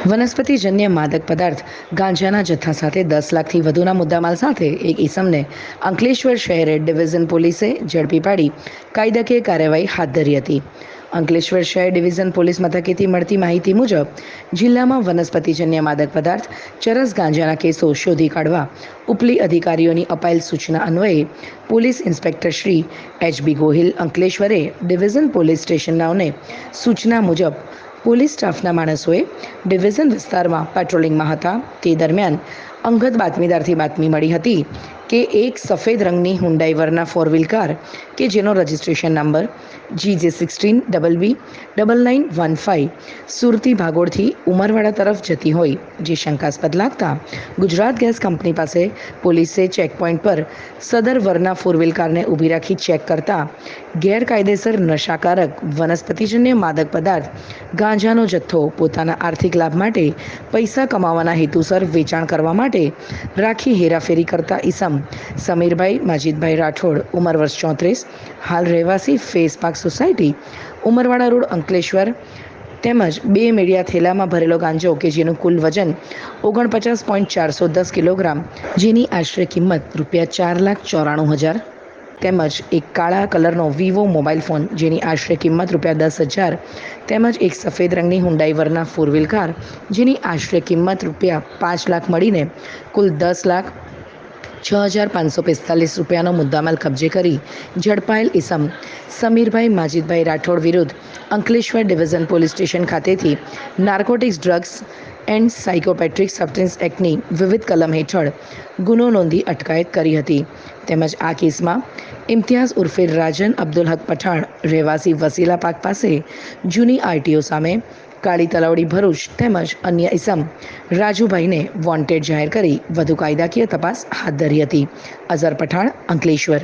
વનસ્પતિજન્ય માદક પદાર્થ ગાંજાના જથ્થા સાથે દસ લાખથી વધુના મુદ્દામાલ સાથે એક ઈસમને અંકલેશ્વર શહેરે ડિવિઝન પોલીસે ઝડપી પાડી. કાયદાકીય કાર્યવાહી હાથ ધરી હતી. અંકલેશ્વર શહેર ડિવિઝન પોલીસ મથકેથી મળતી માહિતી મુજબ, જિલ્લામાં વનસ્પતિજન્ય માદક પદાર્થ, ચરસ ગાંજાના કેસો શોધી કાઢવા ઉપલી અધિકારીઓની અપાયેલ સૂચના અન્વયે police inspector Shri H B Gohil અંકલેશ્વરે division police સ્ટેશનનાઓને સૂચના મુજબ પોલીસ સ્ટાફના માણસોએ ડિવિઝન વિસ્તારમાં પેટ્રોલિંગમાં હતા. તે દરમિયાન અંગત બાતમીદારથી બાતમી મળી હતી કે એક સફેદ રંગની Hyundai Verna four wheel car કે જેનો registration number G J sixteen double B double nine one five સુરતી ભાગોળથી ઉમરવાડા તરફ જતી હોય, જે શંકાસ્પદ લાગતા ગુજરાત ગેસ કંપની પાસે પોલીસે ચેકપોઇન્ટ પર સદર વરના ફોર વ્હીલ કારને ઊભી રાખી ચેક કરતા ગેરકાયદેસર નશાકારક વનસ્પતિજન્ય માદક પદાર્થ, ગાંજાનો જથ્થો, પોતાના આર્થિક લાભ માટે પૈસા કમાવાના હેતુસર વેચાણ કરવા માટે રાખી હેરાફેરી કરતા ઈસમ સમીરભાઈ, માજીદભાઈ રાઠોડ, ઉંમર વર્ષ ચોત્રીસ, હાલ રહેવાસી face park society, Umarwada road, Ankleshwar. તેમજ બે મીડિયા થેલામાં ભરેલો ગાંજો કે જેનું કુલ વજન ઓગણપચાસ પોઈન્ટ ચારસો દસ કિલોગ્રામ, જેની આશરે કિંમત રૂપિયા ચાર લાખ ચોરાણું હજાર. તેમજ એક કાળા કલરનો વિવો મોબાઈલ ફોન, જેની આશરે કિંમત રૂપિયા દસ હજાર. તેમજ એક સફેદ રંગની Hyundai Verna four wheel car, જેની આશરે કિંમત રૂપિયા પાંચ લાખ મળીને કુલ દસ લાખ છ હજાર પાંચસો પિસ્તાલીસ રૂપિયાનો મુદ્દામાલ કબજે કરી ઝડપાયેલ ઇસમ. સમીરભાઈ માજીદભાઈ રાઠોડ વિરુદ્ધ અંકલેશ્વર ડિવિઝન પોલીસ સ્ટેશન ખાતેથી narcotics drugs and psychotropic substance એક્ટની વિવિધ કલમ હેઠળ ગુનો નોંધી અટકાયત કરી હતી. તેમજ આ કેસમાં ઇમ્તિયાઝ ઉર્ફે રાજન અબ્દુલ હક પઠાણ રહેવાસી વસીલા પાક પાસે જૂની આરટીઓ સામે કાળી તલાવડી ભરૂચ તેમજ અન્ય ઇસમ રાજુભાઈને વોન્ટેડ જાહેર કરી વધુ કાયદાકીય તપાસ હાથ ધરી હતી. અઝર પઠાણ અંકલેશ્વર.